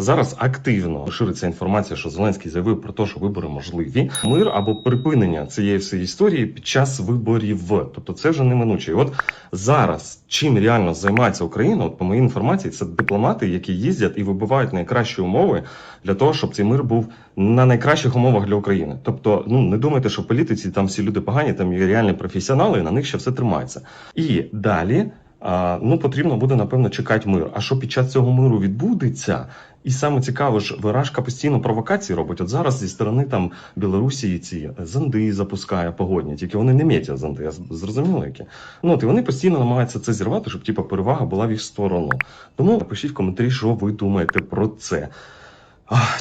Зараз активно шириться інформація, що Зеленський заявив про те, що вибори можливі. Мир або припинення цієї всієї історії під час виборів. Тобто це вже неминуче. І от зараз чим реально займається Україна, от по моїй інформації, це дипломати, які їздять і вибивають найкращі умови для того, щоб цей мир був на найкращих умовах для України. Тобто, ну не думайте, що політиці там всі люди погані, там є реальні професіонали, і на них ще все тримається. І далі. Ну, потрібно буде напевно чекати мир. А що під час цього миру відбудеться? І саме цікаво ж, виражка постійно провокації робить. От зараз зі сторони там Білорусі ці зонди запускає погодні, тільки вони не м'єтять зонди, я зрозуміло які. Ну от і вони постійно намагаються це зірвати, щоб типу, перевага була в їх сторону. Тому напишіть в коментарі, що ви думаєте про це.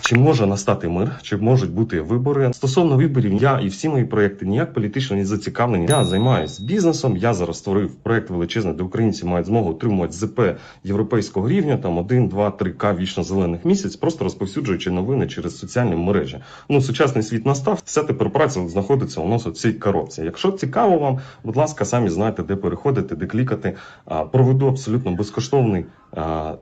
Чи може настати мир, чи можуть бути вибори стосовно виборів? Я і всі мої проекти ніяк політично не зацікавлені. Я займаюся бізнесом. Я зараз створив проект величезний, де українці мають змогу отримувати ЗП європейського рівня, там 1, 2, 3 к вічно зелених місяць, просто розповсюджуючи новини через соціальні мережі. Ну сучасний світ настав. Все тепер праця знаходиться у нас у цій коробці. Якщо цікаво вам, будь ласка, самі знаєте, де переходити, де клікати. Проведу абсолютно безкоштовний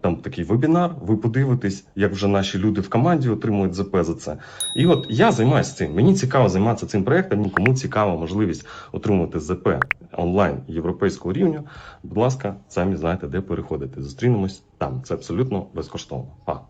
там такий вебінар. Ви подивитесь, як вже наші люди в команді отримують ЗП за це. І от я займаюся цим. Мені цікаво займатися цим проектом. Кому цікава можливість отримати ЗП онлайн європейського рівня. Будь ласка, самі знаєте, де переходити. Зустрінемось там. Це абсолютно безкоштовно. Па.